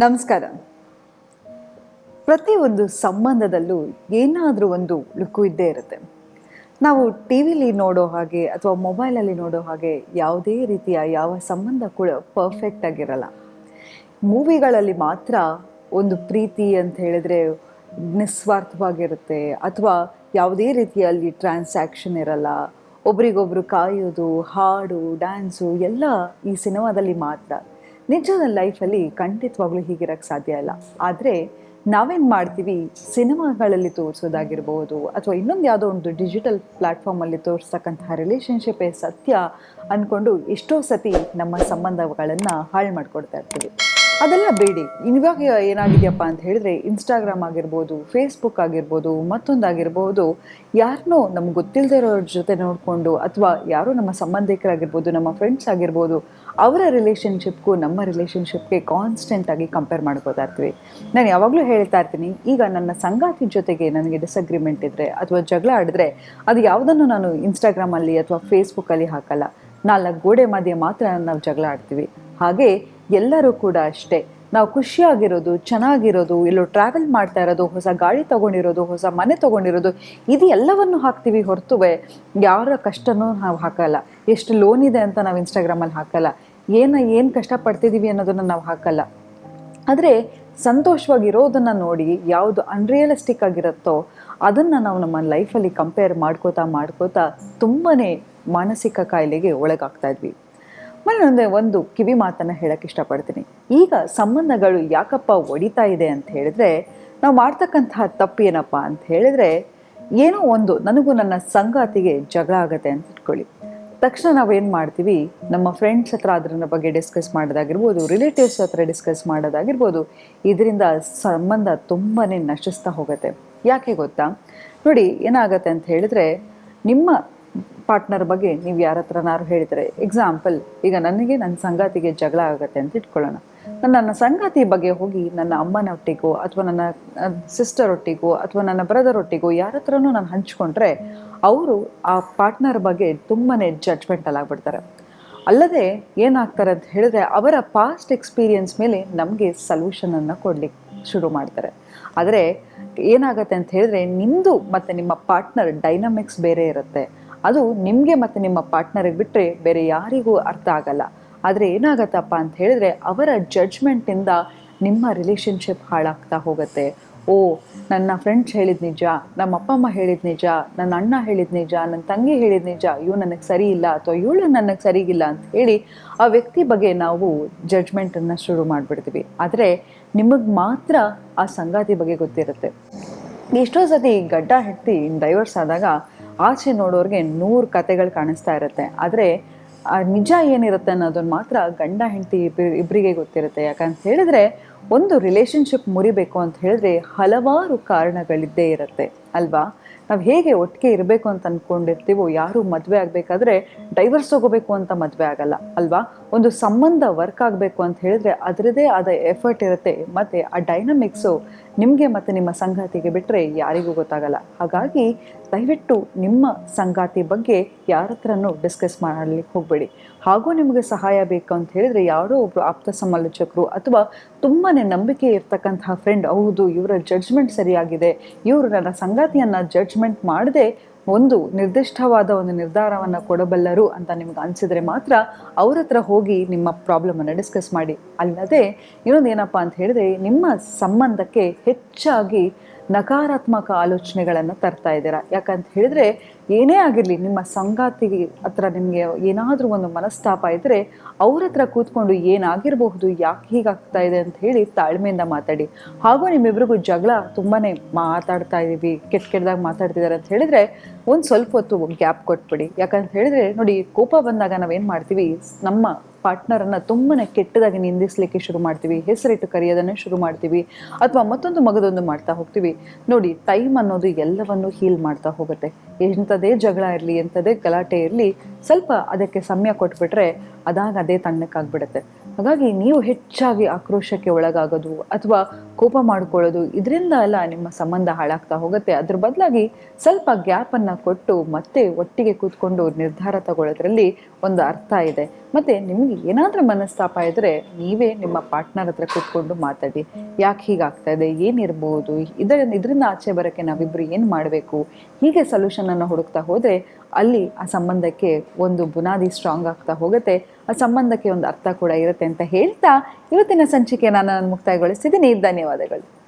ನಮಸ್ಕಾರ. ಪ್ರತಿಯೊಂದು ಸಂಬಂಧದಲ್ಲೂ ಏನಾದರೂ ಒಂದು ಲುಕ್ಕು ಇದ್ದೇ ಇರುತ್ತೆ. ನಾವು ಟಿ ವಿಲಿ ನೋಡೋ ಹಾಗೆ ಅಥವಾ ಮೊಬೈಲಲ್ಲಿ ನೋಡೋ ಹಾಗೆ ಯಾವುದೇ ರೀತಿಯ ಯಾವ ಸಂಬಂಧ ಕೂಡ ಪರ್ಫೆಕ್ಟ್ ಆಗಿರಲ್ಲ. ಮೂವಿಗಳಲ್ಲಿ ಮಾತ್ರ ಒಂದು ಪ್ರೀತಿ ಅಂತ ಹೇಳಿದ್ರೆ ನಿಸ್ವಾರ್ಥವಾಗಿರುತ್ತೆ ಅಥವಾ ಯಾವುದೇ ರೀತಿಯಲ್ಲಿ ಟ್ರಾನ್ಸಾಕ್ಷನ್ ಇರಲ್ಲ. ಒಬ್ರಿಗೊಬ್ರು ಕಾಯೋದು, ಹಾಡು ಡ್ಯಾನ್ಸು ಎಲ್ಲ ಈ ಸಿನಿಮಾದಲ್ಲಿ ಮಾತ್ರ. ನಿಜದ ಲೈಫಲ್ಲಿ ಖಂಡಿತವಾಗ್ಲೂ ಹೀಗಿರೋಕ್ಕೆ ಸಾಧ್ಯ ಇಲ್ಲ. ಆದರೆ ನಾವೇನು ಮಾಡ್ತೀವಿ? ಸಿನಿಮಾಗಳಲ್ಲಿ ತೋರಿಸೋದಾಗಿರ್ಬೋದು ಅಥವಾ ಇನ್ನೊಂದು ಯಾವುದೋ ಒಂದು ಡಿಜಿಟಲ್ ಪ್ಲ್ಯಾಟ್ಫಾರ್ಮಲ್ಲಿ ತೋರಿಸ್ತಕ್ಕಂತಹ ರಿಲೇಷನ್ಶಿಪ್ಪೇ ಸತ್ಯ ಅಂದ್ಕೊಂಡು ಎಷ್ಟೋ ಸತಿ ನಮ್ಮ ಸಂಬಂಧಗಳನ್ನು ಹಾಳು ಮಾಡ್ಕೊಡ್ತಾ ಇರ್ತೀವಿ. ಅದೆಲ್ಲ ಬೇಡಿ. ಇವಾಗ ಏನಾಗಿದೆಯಪ್ಪ ಅಂತ ಹೇಳಿದ್ರೆ ಇನ್ಸ್ಟಾಗ್ರಾಮ್ ಆಗಿರ್ಬೋದು ಫೇಸ್ಬುಕ್ ಆಗಿರ್ಬೋದು, ಮತ್ತೊಂದಾಗಿರ್ಬೋದು ಯಾರನ್ನೋ ನಮ್ಗೆ ಗೊತ್ತಿಲ್ಲದೆ ಇರೋರ ಜೊತೆ ನೋಡಿಕೊಂಡು ಅಥವಾ ಯಾರೋ ನಮ್ಮ ಸಂಬಂಧಿಕರಾಗಿರ್ಬೋದು, ನಮ್ಮ ಫ್ರೆಂಡ್ಸ್ ಆಗಿರ್ಬೋದು, ಅವರ ರಿಲೇಷನ್ಶಿಪ್ಗೂ ನಮ್ಮ ರಿಲೇಷನ್ಶಿಪ್ಗೆ ಕಾನ್ಸ್ಟೆಂಟಾಗಿ ಕಂಪೇರ್ ಮಾಡ್ಕೋತಾ ಇರ್ತೀವಿ. ನಾನು ಯಾವಾಗಲೂ ಹೇಳ್ತಾ ಇರ್ತೀನಿ, ಈಗ ನನ್ನ ಸಂಗಾತಿ ಜೊತೆಗೆ ನನಗೆ ಡಿಸಗ್ರಿಮೆಂಟ್ ಇದ್ದರೆ ಅಥವಾ ಜಗಳ ಆಡಿದ್ರೆ ಅದು ಯಾವುದನ್ನು ನಾನು ಇನ್ಸ್ಟಾಗ್ರಾಮಲ್ಲಿ ಅಥವಾ ಫೇಸ್ಬುಕ್ಕಲ್ಲಿ ಹಾಕಲ್ಲ. ನಾಲ್ಕು ಗೋಡೆ ಮಧ್ಯೆ ಮಾತ್ರ ನಾವು ಜಗಳ ಆಡ್ತೀವಿ. ಹಾಗೆ ಎಲ್ಲರೂ ಕೂಡ ಅಷ್ಟೇ. ನಾವು ಖುಷಿಯಾಗಿರೋದು, ಚೆನ್ನಾಗಿರೋದು ಎಲ್ಲೋ ಟ್ರಾವೆಲ್ ಮಾಡ್ತಾ ಇರೋದು, ಹೊಸ ಗಾಡಿ ತೊಗೊಂಡಿರೋದು, ಹೊಸ ಮನೆ ತೊಗೊಂಡಿರೋದು, ಇದು ಎಲ್ಲವನ್ನು ಹಾಕ್ತೀವಿ ಹೊರತುವೆ ಯಾರ ಕಷ್ಟನೂ ನಾವು ಹಾಕಲ್ಲ. ಎಷ್ಟು ಲೋನ್ ಇದೆ ಅಂತ ನಾವು ಇನ್ಸ್ಟಾಗ್ರಾಮಲ್ಲಿ ಹಾಕಲ್ಲ. ಏನು ಏನು ಕಷ್ಟಪಡ್ತಿದ್ದೀವಿ ಅನ್ನೋದನ್ನು ನಾವು ಹಾಕಲ್ಲ. ಆದರೆ ಸಂತೋಷವಾಗಿರೋದನ್ನು ನೋಡಿ ಯಾವುದು ಅನ್ರಿಯಲಿಸ್ಟಿಕ್ ಆಗಿರುತ್ತೋ ಅದನ್ನು ನಾವು ನಮ್ಮ ಲೈಫಲ್ಲಿ ಕಂಪೇರ್ ಮಾಡ್ಕೋತಾ ಮಾಡ್ಕೋತಾ ತುಂಬಾ ಮಾನಸಿಕ ಕಾಯಿಲೆಗೆ ಒಳಗಾಗ್ತಾ ಇದ್ವಿ. ಮತ್ತೆ ಒಂದು ಕಿವಿ ಮಾತನ್ನು ಹೇಳಕ್ಕೆ ಇಷ್ಟಪಡ್ತೀನಿ. ಈಗ ಸಂಬಂಧಗಳು ಯಾಕಪ್ಪ ಒಡಿತಾ ಇದೆ ಅಂತ ಹೇಳಿದ್ರೆ, ನಾವು ಮಾಡ್ತಕ್ಕಂತಹ ತಪ್ಪು ಏನಪ್ಪ ಅಂತ ಹೇಳಿದ್ರೆ, ಏನೋ ಒಂದು ನನಗೂ ನನ್ನ ಸಂಗಾತಿಗೆ ಜಗಳ ಆಗುತ್ತೆ ಅಂತ ಇಟ್ಕೊಳ್ಳಿ. ತಕ್ಷಣ ನಾವೇನು ಮಾಡ್ತೀವಿ, ನಮ್ಮ ಫ್ರೆಂಡ್ಸ್ ಹತ್ರ ಅದರ ಬಗ್ಗೆ ಡಿಸ್ಕಸ್ ಮಾಡೋದಾಗಿರ್ಬೋದು ರಿಲೇಟಿವ್ಸ್ ಹತ್ರ ಡಿಸ್ಕಸ್ ಮಾಡೋದಾಗಿರ್ಬೋದು, ಇದರಿಂದ ಸಂಬಂಧ ತುಂಬಾ ನಶಿಸ್ತಾ ಹೋಗುತ್ತೆ. ಯಾಕೆ ಗೊತ್ತಾ? ನೋಡಿ, ಏನಾಗುತ್ತೆ ಅಂತ ಹೇಳಿದ್ರೆ, ನಿಮ್ಮ ಪಾರ್ಟ್ನರ್ ಬಗ್ಗೆ ನೀವು ಯಾರ ಹತ್ರನಾರು ಹೇಳಿದರೆ ಎಕ್ಸಾಂಪಲ್ ಈಗ ನನಗೆ ನನ್ನ ಸಂಗಾತಿಗೆ ಜಗಳ ಆಗುತ್ತೆ ಅಂತ ಇಟ್ಕೊಳ್ಳೋಣ. ನಾನು ನನ್ನ ಸಂಗಾತಿ ಬಗ್ಗೆ ಹೋಗಿ ನನ್ನ ಅಮ್ಮನೊಟ್ಟಿಗೋ, ಅಥವಾ ನನ್ನ ಸಿಸ್ಟರ್ ಒಟ್ಟಿಗೋ ಅಥವಾ ನನ್ನ ಬ್ರದರ್ ಒಟ್ಟಿಗೋ ಯಾರ ಹತ್ರನೂ ನಾನು ಹಂಚ್ಕೊಂಡ್ರೆ, ಅವರು ಆ ಪಾರ್ಟ್ನರ್ ಬಗ್ಗೆ ತುಂಬಾ ಜಡ್ಜ್ಮೆಂಟಲ್ ಆಗಿಬಿಡ್ತಾರೆ. ಅಲ್ಲದೆ ಏನಾಗ್ತಾರೆ ಅಂತ ಹೇಳಿದ್ರೆ, ಅವರ ಪಾಸ್ಟ್ ಎಕ್ಸ್ಪೀರಿಯನ್ಸ್ ಮೇಲೆ ನಮಗೆ ಸಲ್ಯೂಷನನ್ನು ಕೊಡಲಿಕ್ಕೆ ಶುರು ಮಾಡ್ತಾರೆ. ಆದರೆ ಏನಾಗುತ್ತೆ ಅಂತ ಹೇಳಿದ್ರೆ ನಿಮ್ಮದು ಮತ್ತು ನಿಮ್ಮ ಪಾರ್ಟ್ನರ್ ಡೈನಮಿಕ್ಸ್ ಬೇರೆ ಇರುತ್ತೆ. ಅದು ನಿಮಗೆ ಮತ್ತು ನಿಮ್ಮ ಪಾರ್ಟ್ನರಿಗೆ ಬಿಟ್ಟರೆ ಬೇರೆ ಯಾರಿಗೂ ಅರ್ಥ ಆಗಲ್ಲ. ಆದರೆ ಏನಾಗತ್ತಪ್ಪ ಅಂತ ಹೇಳಿದ್ರೆ ಅವರ ಜಡ್ಜ್ಮೆಂಟಿಂದ ನಿಮ್ಮ ರಿಲೇಷನ್ಶಿಪ್ ಹಾಳಾಗ್ತಾ ಹೋಗುತ್ತೆ. ಓ, ನನ್ನ ಫ್ರೆಂಡ್ಸ್ ಹೇಳಿದ ನಿಜ, ನಮ್ಮ ಅಪ್ಪ ಅಮ್ಮ ಹೇಳಿದ ನಿಜ, ನನ್ನ ಅಣ್ಣ ಹೇಳಿದ ನಿಜ, ನನ್ನ ತಂಗಿ ಹೇಳಿದ ನಿಜ ಇವು ನನಗೆ ಸರಿ ಇಲ್ಲ ಅಥವಾ ಇವಳು ನನಗೆ ಸರಿಗಿಲ್ಲ ಅಂತ ಹೇಳಿ ಆ ವ್ಯಕ್ತಿ ಬಗ್ಗೆ ನಾವು ಜಡ್ಜ್ಮೆಂಟನ್ನು ಶುರು ಮಾಡಿಬಿಡ್ತೀವಿ. ಆದರೆ ನಿಮಗೆ ಮಾತ್ರ ಆ ಸಂಗಾತಿ ಬಗ್ಗೆ ಗೊತ್ತಿರುತ್ತೆ. ಎಷ್ಟೋ ಸತಿ ಗಡ್ಡ ಹೆಟ್ಟಿ ಡೈವರ್ಸ್ ಆದಾಗ ಆಚೆ ನೋಡೋರಿಗೆ ನೂರು ಕತೆಗಳು ಕಾಣಿಸ್ತಾ ಇರುತ್ತೆ. ಆದರೆ ನಿಜ ಏನಿರುತ್ತೆ ಅನ್ನೋದನ್ನು ಮಾತ್ರ ಗಂಡ, ಹೆಂಡತಿ ಇಬ್ಬರು ಇಬ್ಬರಿಗೆ ಗೊತ್ತಿರುತ್ತೆ. ಯಾಕಂತ ಹೇಳಿದ್ರೆ, ಒಂದು ರಿಲೇಶನ್ಶಿಪ್ ಮುರಿಬೇಕು ಅಂತ ಹೇಳಿದ್ರೆ ಹಲವಾರು ಕಾರಣಗಳಿದ್ದೇ ಇರುತ್ತೆ. ಅಲ್ವಾ? ನಾವು ಹೇಗೆ ಒಟ್ಟಿಗೆ ಇರಬೇಕು ಅಂತ ಅಂದ್ಕೊಂಡಿರ್ತೀವೋ ಯಾರು ಮದುವೆ ಆಗಬೇಕಾದ್ರೆ ಡೈವರ್ಸ್ ತಗೋಬೇಕು ಅಂತ ಮದುವೆ ಆಗಲ್ಲ, ಅಲ್ವಾ? ಒಂದು ಸಂಬಂಧ ವರ್ಕ್ ಆಗಬೇಕು ಅಂತ ಹೇಳಿದ್ರೆ ಅದರದೇ ಆದ ಎಫರ್ಟ್ ಇರುತ್ತೆ. ಮತ್ತು ಆ ಡೈನಮಿಕ್ಸು ನಿಮಗೆ ಮತ್ತು ನಿಮ್ಮ ಸಂಗಾತಿಗೆ ಬಿಟ್ಟರೆ ಯಾರಿಗೂ ಗೊತ್ತಾಗಲ್ಲ. ಹಾಗಾಗಿ ದಯವಿಟ್ಟು ನಿಮ್ಮ ಸಂಗಾತಿ ಬಗ್ಗೆ ಯಾರ ಹತ್ರನೂ ಡಿಸ್ಕಸ್ ಮಾಡಲಿಕ್ಕೆ ಹೋಗಬೇಡಿ. ಹಾಗೂ ನಿಮಗೆ ಸಹಾಯ ಬೇಕು ಅಂತ ಹೇಳಿದ್ರೆ ಯಾರೋ ಒಬ್ಬರು ಆಪ್ತ ಸಮಾಲೋಚಕರು ಅಥವಾ ತುಂಬಾ ನಂಬಿಕೆ ಇರ್ತಕ್ಕಂತಹ ಫ್ರೆಂಡ್ ಹೌದು, ಇವರ ಜಡ್ಜ್ಮೆಂಟ್ ಸರಿಯಾಗಿದೆ. ಇವರು ನನ್ನ ಸಂಗಾತಿಯನ್ನು ಜಡ್ಜ್ಮೆಂಟ್ ಮಾಡದೆ ಒಂದು ನಿರ್ದಿಷ್ಟವಾದ ಒಂದು ನಿರ್ಧಾರವನ್ನು ಕೊಡಬಲ್ಲರು ಅಂತ ನಿಮ್ಗೆ ಅನಿಸಿದ್ರೆ ಮಾತ್ರ ಅವ್ರ ಹತ್ರ ಹೋಗಿ ನಿಮ್ಮ ಪ್ರಾಬ್ಲಮನ್ನು ಡಿಸ್ಕಸ್ ಮಾಡಿ. ಅಲ್ಲದೆ ಇನ್ನೊಂದು ಏನಪ್ಪಾ ಅಂತ ಹೇಳಿದ್ರೆ ನಿಮ್ಮ ಸಂಬಂಧಕ್ಕೆ ಹೆಚ್ಚಾಗಿ ನಕಾರಾತ್ಮಕ ಆಲೋಚನೆಗಳನ್ನು ತರ್ತಾ ಇದ್ದೀರಾ? ಯಾಕಂತ ಹೇಳಿದ್ರೆ ಏನೇ ಆಗಿರಲಿ, ನಿಮ್ಮ ಸಂಗಾತಿ ಹತ್ರ ನಿಮಗೆ ಏನಾದರೂ ಒಂದು ಮನಸ್ತಾಪ ಇದ್ದರೆ ಅವ್ರ ಹತ್ರ ಕೂತ್ಕೊಂಡು ಏನಾಗಿರಬಹುದು, ಯಾಕೆ ಹೀಗಾಗ್ತಾ ಇದೆ ಅಂತ ಹೇಳಿ ತಾಳ್ಮೆಯಿಂದ ಮಾತಾಡಿ. ಹಾಗೂ ನಿಮ್ಮಿಬ್ರಿಗೂ ಜಗಳ ತುಂಬಾ ಮಾತಾಡ್ತಾ ಇದ್ದೀವಿ ಕೆಟ್ಟ ಕೆಟ್ಟದಾಗ ಮಾತಾಡ್ತಿದ್ದಾರೆ ಅಂತ ಹೇಳಿದ್ರೆ ಒಂದು ಸ್ವಲ್ಪ ಹೊತ್ತು ಗ್ಯಾಪ್ ಕೊಟ್ಬಿಡಿ. ಯಾಕಂತ ಹೇಳಿದ್ರೆ ನೋಡಿ, ಕೋಪ ಬಂದಾಗ ನಾವೇನು ಮಾಡ್ತೀವಿ, ನಮ್ಮ ಪಾರ್ಟ್ನರನ್ನು ತುಂಬಾ ಕೆಟ್ಟದಾಗಿ ನಿಂದಿಸಲಿಕ್ಕೆ ಶುರು ಮಾಡ್ತೀವಿ, ಹೆಸರಿಟ್ಟು ಕರೆಯೋದನ್ನೇ ಶುರು ಮಾಡ್ತೀವಿ, ಅಥವಾ ಮತ್ತೊಂದು ಮಗದೊಂದು ಮಾಡ್ತಾ ಹೋಗ್ತೀವಿ. ನೋಡಿ ಟೈಮ್ ಅನ್ನೋದು ಎಲ್ಲವನ್ನು ಹೀಲ್ ಮಾಡ್ತಾ ಹೋಗುತ್ತೆ. ಎಂಥದೇ ಜಗಳ ಇರಲಿ, ಎಂಥದೇ ಗಲಾಟೆ ಇರಲಿ, ಸ್ವಲ್ಪ ಅದಕ್ಕೆ ಸಮಯ ಕೊಟ್ಬಿಟ್ರೆ ಅದಾಗ ಅದೇ ತಣ್ಣಕ್ಕಾಗ್ಬಿಡುತ್ತೆ. ಹಾಗಾಗಿ ನೀವು ಹೆಚ್ಚಾಗಿ ಆಕ್ರೋಶಕ್ಕೆ ಒಳಗಾಗೋದು ಅಥವಾ ಕೋಪ ಮಾಡ್ಕೊಳ್ಳೋದು ಇದರಿಂದ ಎಲ್ಲ ನಿಮ್ಮ ಸಂಬಂಧ ಹಾಳಾಗ್ತಾ ಹೋಗುತ್ತೆ. ಅದ್ರ ಬದಲಾಗಿ ಸ್ವಲ್ಪ ಗ್ಯಾಪನ್ನು ಕೊಟ್ಟು ಮತ್ತೆ ಒಟ್ಟಿಗೆ ಕೂತ್ಕೊಂಡು ನಿರ್ಧಾರ ತಗೊಳ್ಳೋದ್ರಲ್ಲಿ ಒಂದು ಅರ್ಥ ಇದೆ. ಮತ್ತು ನಿಮಗೆ ಏನಾದರೂ ಮನಸ್ತಾಪ ಇದ್ದರೆ ನೀವೇ ನಿಮ್ಮ ಪಾರ್ಟ್ನರ್ ಹತ್ರ ಕೂತ್ಕೊಂಡು ಮಾತಾಡಿ. ಯಾಕೆ ಹೀಗಾಗ್ತಾ ಇದೆ? ಏನಿರ್ಬೋದು? ಇದರ ಇದರಿಂದ ಆಚೆ ಬರೋಕ್ಕೆ ನಾವಿಬ್ಬರು ಏನು ಮಾಡಬೇಕು? ಹೀಗೆ ಸೊಲ್ಯೂಷನನ್ನು ಹುಡುಕ್ತಾ ಹೋದರೆ ಅಲ್ಲಿ ಆ ಸಂಬಂಧಕ್ಕೆ ಒಂದು ಬುನಾದಿ ಸ್ಟ್ರಾಂಗ್ ಆಗ್ತಾ ಹೋಗುತ್ತೆ. ಆ ಸಂಬಂಧಕ್ಕೆ ಒಂದು ಅರ್ಥ ಕೂಡ ಇರುತ್ತೆ ಅಂತ ಹೇಳ್ತಾ ಇವತ್ತಿನ ಸಂಚಿಕೆ ನಾನು ಮುಕ್ತಾಯಗೊಳಿಸ್ತಿದ್ದೀನಿ. ಧನ್ಯವಾದಗಳು.